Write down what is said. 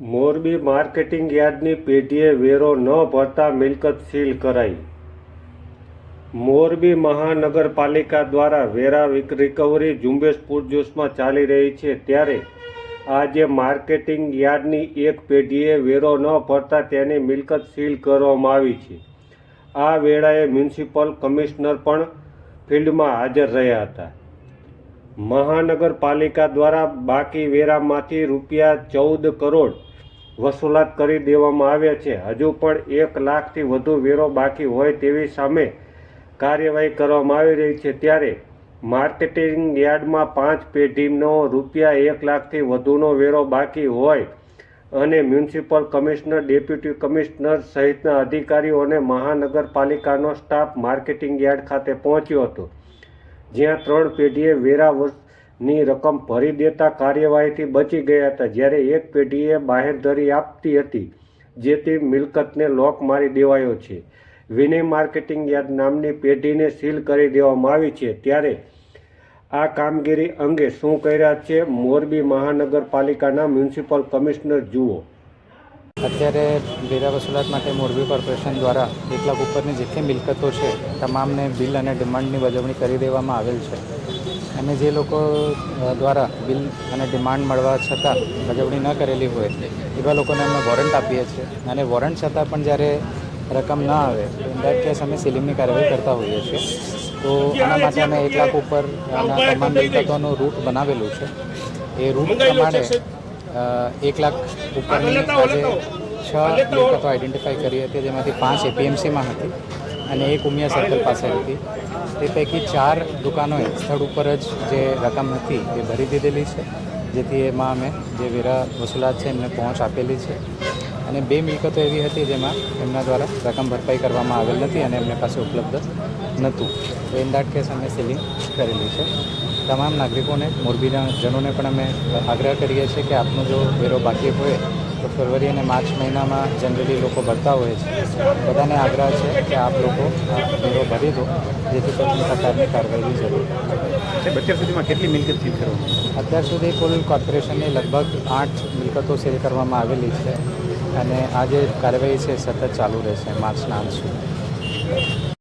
Morbi marketing યાર્ડની પેઢીએ વેરો ન ભરતા મિલકત સીલ કરાઈ. મોરબી મહાનગરપાલિકા દ્વારા વેરા રિકવરી ઝુંબેશ પૂરજોશમાં ચાલી રહી છે ત્યારે આજે માર્કેટિંગ યાર્ડની એક પેઢીએ વેરો ન ભરતા તેની મિલકત સીલ કરવામાં આવી છે. આ વેળાએ મ્યુનિસિપલ કમિશનર પણ ફિલ્ડમાં હાજર રહ્યા હતા. મહાનગરપાલિકા દ્વારા બાકી વેરામાંથી રૂપિયા ચૌદ કરોડ વસૂલાત કરી દેવામાં આવ્યા છે. હજુ પણ એક લાખથી વધુ વેરો બાકી હોય તેવી સામે કાર્યવાહી કરવામાં આવી રહી છે. ત્યારે માર્કેટિંગ યાર્ડમાં પાંચ પેઢીનો રૂપિયા એક લાખથી વધુનો વેરો બાકી હોય અને મ્યુનિસિપલ કમિશનર, ડેપ્યુટી કમિશનર સહિતના અધિકારીઓ અને મહાનગરપાલિકાનો સ્ટાફ માર્કેટિંગ યાર્ડ ખાતે પહોંચ્યો હતો, જ્યાં ત્રણ પેઢીએ વેરા ની રકમ ભરી દેતા કાર્યવાહીથી બચી ગયા હતા. જ્યારે એક પેઢીએ બાહેંધરી આપતી હતી, જેથી મિલકતને લોક મારી દેવાયો છે. વિનય માર્કેટિંગ યાર્ડ નામની પેઢીને સીલ કરી દેવામાં આવી છે. ત્યારે આ કામગીરી અંગે શું કર્યા છે મોરબી મહાનગરપાલિકાના મ્યુનિસિપલ કમિશનર જુઓ. અત્યારે વેરા વસૂલાત માટે મોરબી કોર્પોરેશન દ્વારા એક લાખ ઉપરની જેટલી મિલકતો છે, તમામને બિલ અને ડિમાન્ડની વજવણી કરી દેવામાં આવેલ છે. અને જે લોકો દ્વારા બિલ અને ડિમાન્ડ મળવા છતાં વજવણી ન કરેલી હોય, એવા લોકોને અમે વોરંટ આપીએ છીએ. અને વોરંટ છતાં પણ જ્યારે રકમ ન આવે, તો ઇન દેટ કેસ અમે સીલિંગની કાર્યવાહી કરતા હોઈએ છીએ. તો આના માટે અમે એક લાખ ઉપર તમામ મિલકતોનું રૂટ બનાવેલું છે. એ રૂટ પ્રમાણે એક લાખ ઉપરની આજે છ મિલકતો આઈડેન્ટિફાઈ કરી હતી, જેમાંથી પાંચ એપીએમસીમાં હતી અને એક ઉમિયા સર્કલ પાસે હતી. તે પૈકી ચાર દુકાનોએ સ્થળ ઉપર જ જે રકમ હતી એ ભરી દીધેલી છે, જેથી એમાં અમે જે વેરા વસૂલાત છે એમને પહોંચ આપેલી છે. અને બે મિલકતો એવી હતી જેમાં એમના દ્વારા રકમ ભરપાઈ કરવામાં આવેલ નથી અને એમને પાસે ઉપલબ્ધ નહોતું. તો ઇન દેટ કેસ અમે સીલિંગ કરેલી છે. તમામ નાગરિકોને, મોરબીના જનોને પણ અમે આગ્રહ કરીએ છીએ કે આપનો જો વેરો બાકી હોય તો ફેબ્રુઆરી અને માર્ચ મહિનામાં જનરલી લોકો ભરતા હોય છે. બધાને આગ્રહ છે કે આપ લોકો વેરો ભરી દો જેથી કોઈ પ્રકારની કાર્યવાહી જરૂર અત્યાર સુધીમાં કેટલી મિલકત સીલ કરવામાં અત્યાર સુધી કુલ કોર્પોરેશનની લગભગ આઠ મિલકતો સીલ કરવામાં આવેલી છે અને આ જે કાર્યવાહી છે સતત ચાલુ રહેશે માર્ચના અંત સુધી.